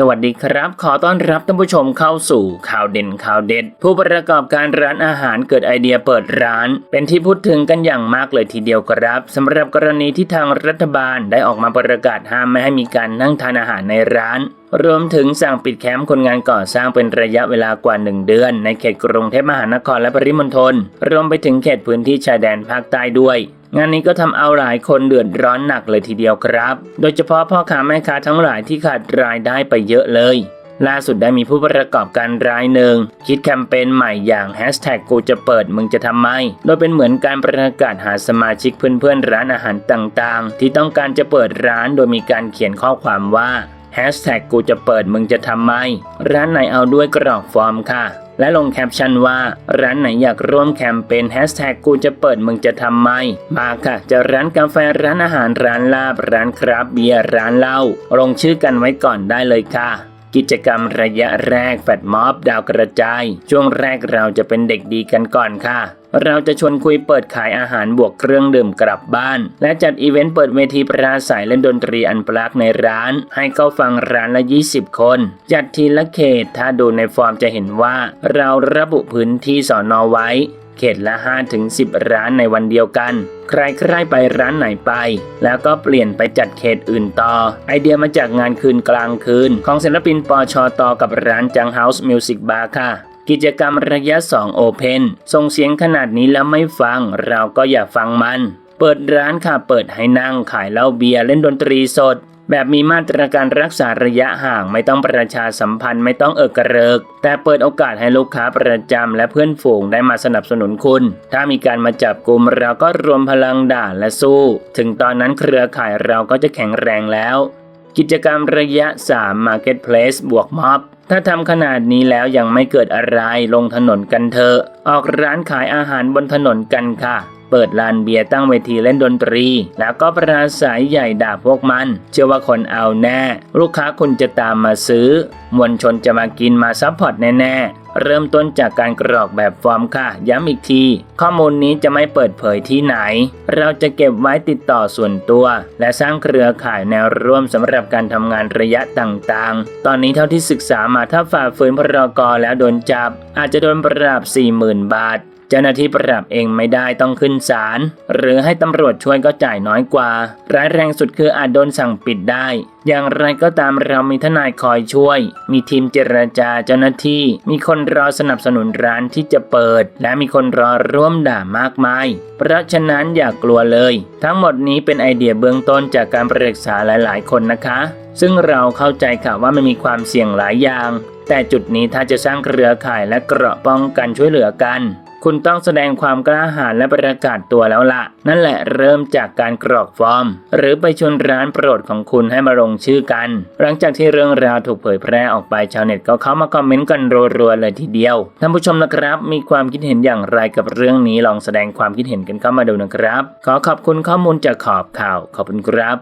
สวัสดีครับ ขอต้อนรับท่านผู้ชมเข้าสู่ข่าวเด่นข่าวเด็ด ผู้ประกอบการร้านอาหารเกิดไอเดียเปิดร้าน เป็นที่พูดถึงกันอย่างมากเลยทีเดียวครับสำหรับกรณีที่ทางรัฐบาลได้ออกมาประกาศห้ามไม่ให้มีการนั่งทานอาหารในร้านรวมถึงสั่งปิดแคมป์คนงานก่อสร้างเป็นระยะเวลากว่า 1 เดือน ในเขตกรุงเทพมหานครและปริมณฑลรวมไปถึงเขตพื้นที่ชายแดนภาคใต้ด้วย งานนี้ก็ทำเอาหลายคนเดือดร้อนหนักเลยทีเดียวครับ โดยเฉพาะพ่อค้าแม่ค้าทั้งหลายที่ขาดรายได้ไปเยอะเลย ล่าสุดได้มีผู้ประกอบการรายหนึ่ง คิดแคมเปญใหม่อย่างแฮชแท็กกูจะเปิดมึงจะทำไม โดยเป็นเหมือนการประกาศหาสมาชิกเพื่อนๆร้านอาหารต่างๆ ที่ต้องการจะเปิดร้านโดยมีการเขียนข้อความว่า แฮชแท็กกูจะเปิดมึงจะทำไม ร้านไหนเอาด้วยกรอกฟอร์มค่ะ และลงแคปชั่นว่า ร้านไหนอยากร่วมแคมเปญแฮชแท็กกูจะเปิดมึงจะทำไม มาค่ะ จะร้านกาแฟร้านอาหารร้านลาบ ร้านครับเบียร์ร้านเหล้าลงชื่อกันไว้ก่อนได้เลยค่ะ กิจกรรมระยะแรกแฟดม็อบดาวกระจาย ช่วงแรกเราจะเป็นเด็กดีกันก่อนค่ะเราจะชวนคุยเปิดขายอาหารบวกเครื่องดื่มกลับบ้าน และจัดอีเวนต์เปิดเวทีปราศัยเล่นดนตรีอันปลักในร้าน ให้เข้าฟังร้านละ 20 คน จัดทีละเขตถ้าดูในฟอร์มจะเห็นว่า เราระบุพื้นที่สอนอไว้ เขตละ 5-10 ร้านในวันเดียวกัน ใครใครไปร้านไหนไป แล้วก็เปลี่ยนไปจัดเขตอื่นต่อ ไอเดียมาจากงานคืนกลางคืน ของศิลปินปอชอตอกับร้านจังเฮาส์มิวสิกบาร์ค่ะกิจกรรมระยะ 2 โอเพนส่งเสียงขนาดนี้แล้วไม่ฟัง เราก็อย่าฟังมัน เปิดร้านค่ะ เปิดให้นั่งขายเหล้าเบียร์เล่นดนตรีสด แบบมีมาตรการรักษาระยะห่างไม่ต้องประชาสัมพันธ์ไม่ต้องเอิกกระเริก แต่เปิดโอกาสให้ลูกค้าประจำและเพื่อนฝูงได้มาสนับสนุนคุณ ถ้ามีการมาจับกลุ่มเราก็รวมพลังด่าและสู้ ถึงตอนนั้นเครือข่ายเราก็จะแข็งแรงแล้ว กิจกรรมระยะ 3 Marketplace บวกม็อบถ้าทำขนาดนี้แล้วยังไม่เกิดอะไรลงถนนกันเถอะ ออกร้านขายอาหารบนถนนกันค่ะ เปิดลานเบียร์ตั้งเวทีเล่นดนตรี แล้วก็ปราศัยใหญ่ด่าพวกมัน เชื่อว่าคนเอาแน่ ลูกค้าคุณจะตามมาซื้อ มวลชนจะมากินมาซัพพอร์ตแน่ๆ เริ่มต้นจากการกรอกแบบฟอร์มค่ะ ย้ำอีกที ข้อมูลนี้จะไม่เปิดเผยที่ไหน เราจะเก็บไว้ติดต่อส่วนตัว และสร้างเครือข่ายแนวร่วมสำหรับการทำงานระยะต่างๆ ตอนนี้เท่าที่ศึกษามาถ้าฝ่าฝืนพรกแล้วโดนจับ อาจจะโดนปรับ40,000 บาท เจ้าหน้าที่ปรับเองไม่ได้ต้องขึ้นศาลหรือให้ตำรวจช่วยก็จ่ายน้อยกว่า ร้ายแรงสุดคืออาจโดนสั่งปิดได้ อย่างไรก็ตามเรามีทนายคอยช่วย มีทีมเจรจาเจ้าหน้าที่ มีคนรอสนับสนุนร้านที่จะเปิด และมีคนรอร่วมด่ามากมาย เพราะฉะนั้นอย่ากกลัวเลย ทั้งหมดนี้เป็นไอเดียเบื้องต้นจากการปรึกษาหลาย ๆ คนนะคะ ซึ่งเราเข้าใจค่ะว่ามันมีความเสี่ยงหลายอย่าง แต่จุดนี้ถ้าจะสร้างเครือข่ายและเกราะป้องกันช่วยเหลือกัน คุณต้องแสดงความกล้าหาญและประกาศตัวแล้วละนั่นแหละเริ่มจากการกรอกฟอร์ม หรือไปชวนร้านโปรดของคุณให้มาลงชื่อกัน หลังจากที่เรื่องราวถูกเผยแพร่ออกไปชาวเน็ตก็เข้ามาคอมเมนต์กันรัวๆเลยทีเดียวท่านผู้ชมนะครับ มีความคิดเห็นอย่างไรกับเรื่องนี้ลองแสดงความคิดเห็นกันเข้ามาดูนะครับ ขอขอบคุณข้อมูลจากขอบข่าวขอบคุณครับ